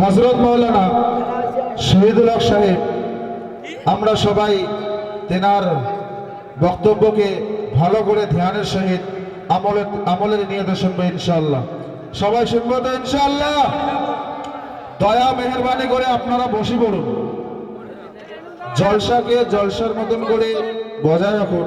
হজরত মৌলানা শহীদুল হক সাহেব, আমরা সবাই তেনার বক্তব্যকে ভালো করে ধ্যানের সহিত আমলের আমলের নিয়তে শুনব ইনশাল্লাহ সবাই শুনব তো ইনশাল্লাহ দয়া, মেহরবানি করে আপনারা বসে পড়ুন। জলসাকে জলসার মতন করে বজায় রাখুন।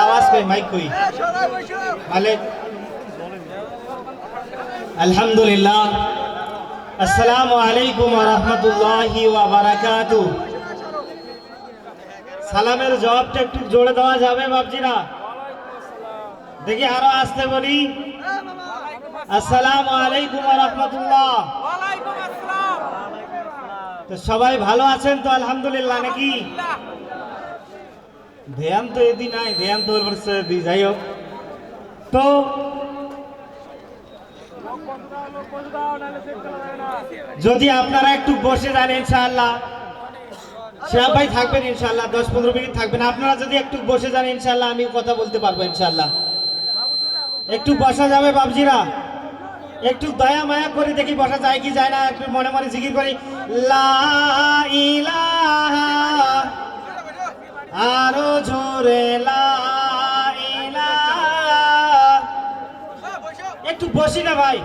আওয়াজ কই মাইক কই মালিক আলহামদুলিল্লাহ আসসালামু আলাইকুম ওয়া রাহমাতুল্লাহি ওয়া বারাকাতু সালামের জবাবটা একটু জোরে দেওয়া যাবে বাপজিরা দেখি আরও আসতে বলি আসসালামু আলাইকুম ওয়া রাহমাতুল্লাহ তো সবাই ভালো আছেন তো আলহামদুলিল্লাহ নাকি ধ্যান তো এদিন নাই ধ্যান তো যাই হোক। তো যদি আপনারা একটু বসে যান, ইনশাআল্লাহ। শ্যাম ভাই থাকবেন, ইনশাআল্লাহ। দশ পনেরো মিনিট থাকবেন। আপনারা যদি একটু বসে যান, ইনশাআল্লাহ আমি কথা বলতে পারব, ইনশাআল্লাহ। একটু বসা যাবে বাবজিরা একটু দয়া মায়া করে দেখি বসা যায় কি যায় না, একটু মনে মনে জিকির করি। লা ইলাহা আরও জোরে একটু বসি না ভাই।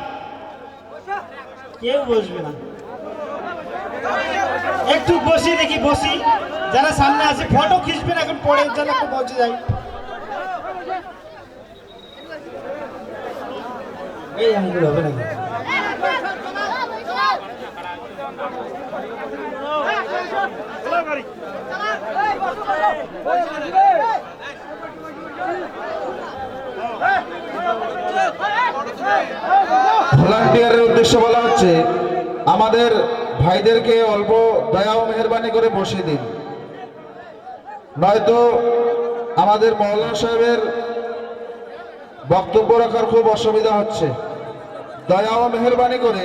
কেউ বসবে না। একটু বসি দেখি, বসি। যারা সামনে আছে, ফটো খিচবেন, এখন পরে যেন একটু বসে যাই। হবে নাকি? ভলান্টিয়ারের উদ্দেশ্যে বলা হচ্ছে, আমাদের ভাইদেরকে অল্প দয়া ও মেহরবানি করে বসিয়ে দিন। নয়তো আমাদের মৌলানা সাহেবের বক্তব্য রাখার খুব অসুবিধা হচ্ছে। দয়া ও মেহরবানি করে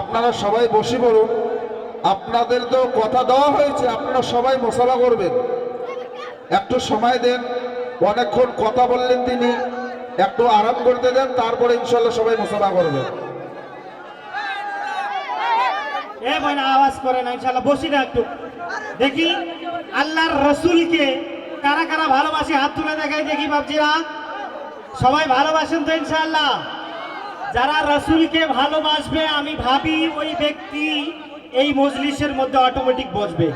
আপনারা সবাই বসে পড়ুন। আপনাদের তো কথা দেওয়া হয়েছে, আপনারা সবাই মশলা করবেন। একটু সময় দেন, অনেকক্ষণ কথা বললেন তিনি, একটু আরাম করতে দেন, তারপরে ইনশাল্লাহ সবাই মশলা করবেন এ মানে আওয়াজ করে না ইনশাআল্লাহ বসি না একটু। দেখি, আল্লাহর রসুলকে কারা কারা ভালোবাসে, হাত তুলে দেখাই দেখি বাপজিরা। সবাই ভালোবাসেন তো ইনশাআল্লাহ যারা রসুলকে ভালোবাসবে, আমি ভাবি ওই ব্যক্তি এই মজলিসের মধ্যে অটোমেটিক বসবে।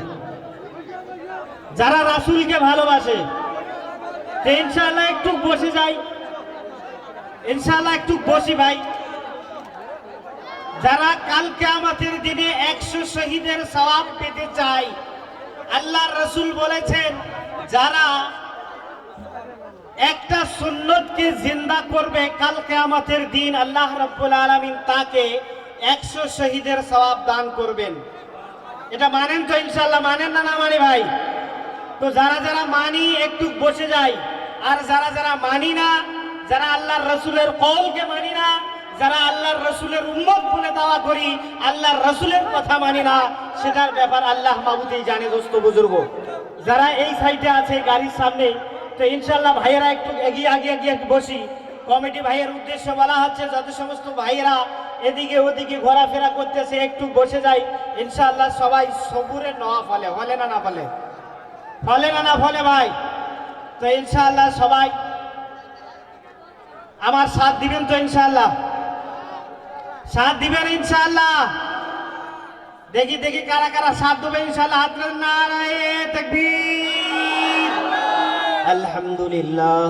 যারা রাসূলকে ভালোবাসে তো ইনশাআল্লাহ একটু বসে যাই ইনশাআল্লাহ একটু বসি ভাই। যারা কালকে আমাদের দিনে একশো শহীদের সওয়াব পেতে চায় আল্লাহ রসুল বলেছেন, যারা একটা সুন্নতকে জিন্দা করবে কালকে আমাদের দিন, আল্লাহ রব্বুল আলমিন তাকে একশো শহীদের সওয়াব দান করবেন। এটা মানেন তো ইনশাল্লাহ মানেন না না মানে ভাই? তো যারা যারা মানি, একটু বসে যাই। আর যারা যারা মানি না, যারা আল্লাহর রসুলের কলকে মানি না, যারা আল্লাহর রসুলের উম্মত বলে দাওয়া করি, আল্লাহর রসুলের কথা মানি না, সেটার ব্যাপার আল্লাহ মাহবুদেই জানে দোস্ত বুজুর্গ। যারা এই সাইডে আছে, গাড়ির সামনে, তো ইনশাল্লাহ ভাইয়েরা একটু এগিয়ে, আগে এগিয়ে বসি। কমিটি ভাইয়ের উদ্দেশ্য বলা হচ্ছে, যত সমস্ত ভাইয়েরা এদিকে ওদিকে ঘোরাফেরা করতেছে, একটু বসে যাই। ইনশাআল্লাহ সবাই সবুরে নওয়া ফলে। হলে না না ফলে? ফলে না না ফলে ভাই? তো ইনশাআল্লাহ সবাই আমার সাথ দিবেন তো ইনশাআল্লাহ? সাথ দিবেন ইনশাআল্লাহ? দেখি দেখি কারা কারা সাথ দেবে ইনশাআল্লাহ। হাত নারায়ে তাকবীর। আলহামদুলিল্লাহ।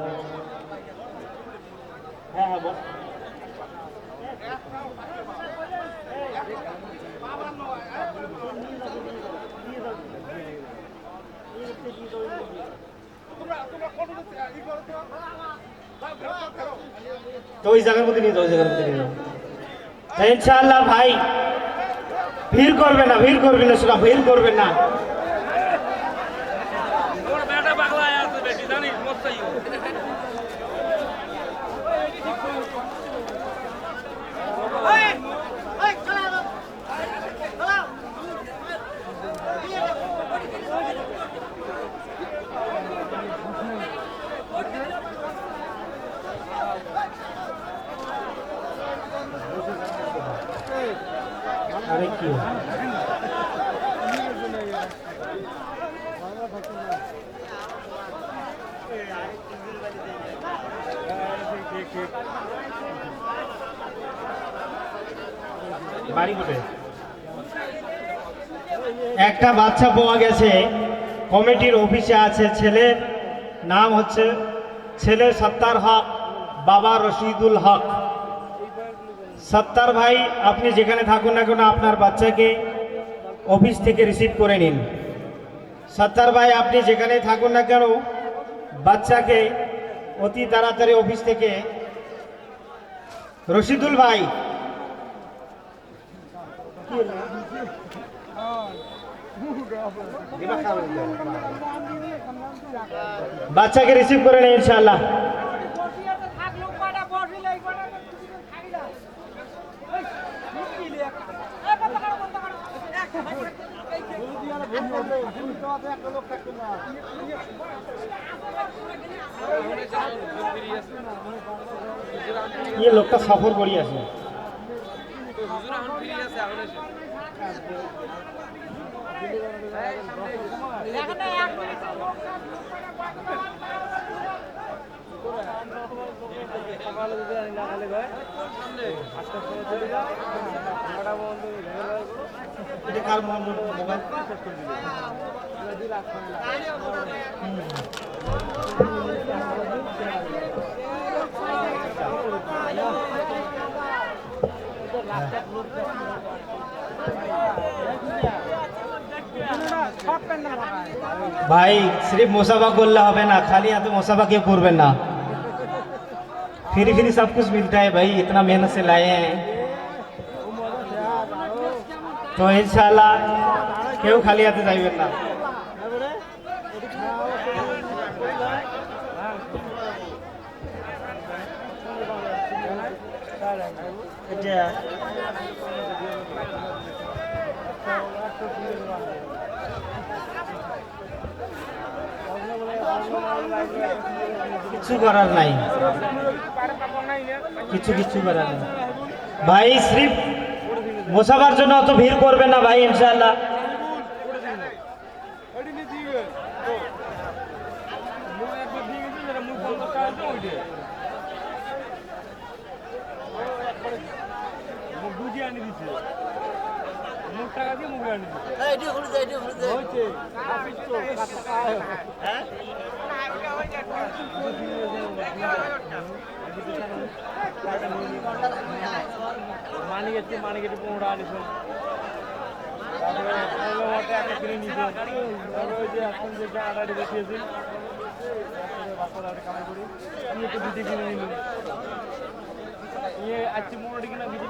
তো ওই জায়গার মধ্যে নিয়ে যাও, ওই জায়গার মধ্যে নিয়ে যাও। ইনশাআল্লাহ ভাই, ভিড় করবে না, ভিড় করবে না সেটা ভিড় করবে না। বেটা মস্তাই একটা বাচ্চা পাওয়া গেছে। কমিটির অফিসে আছে ছেলের। নাম হচ্ছে ছেলে সত্তার হক। বাবা রশিদুল হক। সত্তার ভাই, আপনি যেখানে থাকুন না কেন, আপনার বাচ্চাকে অফিস থেকে রিসিভ করে নিন। সত্তার ভাই, আপনি যেখানে থাকুন না কেন, বাচ্চাকে অতি তাড়াতাড়ি অফিস থেকে রশিদুল ভাই। বাচ্চাকে রিসিভ করে নিন, ইনশাআল্লাহ। ইয়ে লোকটা সফর করি আছে এখন আছে এখন ভাই শ্রী মোসাফা করলে হবে না খালি হাতে মোসাফা কেউ করবেন না। फिर फिर सब कुछ मिलता है भाई, इतना मेहनत से लाए हैं। तो इनशाला क्यों खाली आते जाइए ना কিছু করার নাই। কিছু কিছু করার নাই। ভাই সির্ফ মোসাবার জন্য অত ভিড় করবে না ভাই ইনশাল্লাহ বুঝিয়ে আনি মুখ টাকা দিয়ে মুখে আনি দিচ্ছে হয়েছে অফিস তো টাকা মানিক এসছে মানিক একটু পনেরো আনিস তারপরে একটা কিনে নিয়েছে তারপরে ওই যে এখন যে আড়াড়ি ইয়ে আজকে মোটামুটি কিনা দিতে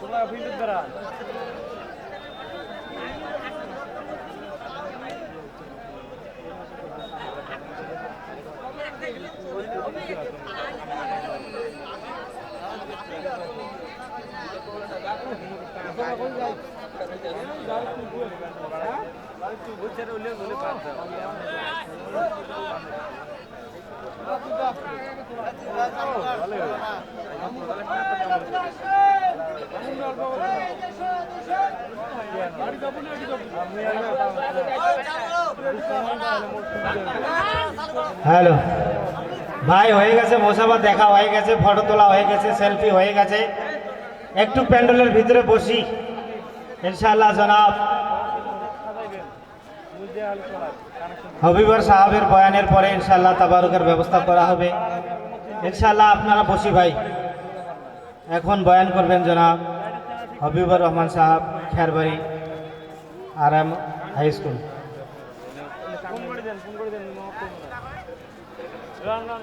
তোমরা ফিল্ডের দ্বারা Thank you. হ্যালো। ভাই, হয়ে গেছে মোসাফা দেখা হয়ে গেছে, ফটো তোলা হয়ে গেছে, সেলফি হয়ে গেছে। একটু প্যান্ডেলের ভিতরে বসি। ইনশাআল্লাহ জনাব। হবিবর সাহাবের বয়ানের পরে ইনশাআল্লাহ তাবারুকের ব্যবস্থা করা হবে। ইনশাআল্লাহ আপনারা বসি ভাই। এখন বয়ান করবেন জনাব। হবিবর রহমান সাহাব, খেরবাড়ি আর এম হাই স্কুল ফোন করে দেন ফোন করে দেন রান রান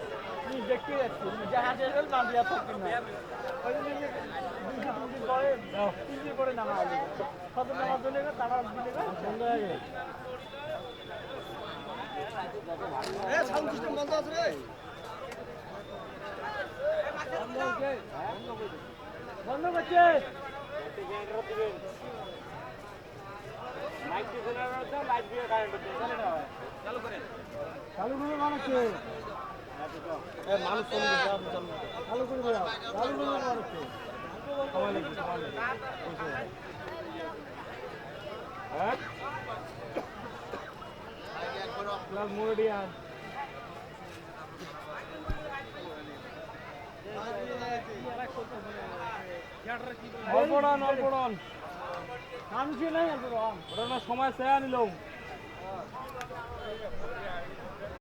বন্ধ হয়ে গেল বন্ধ করছে। চালু করে। মানুষকে সময় চেয়ে নিল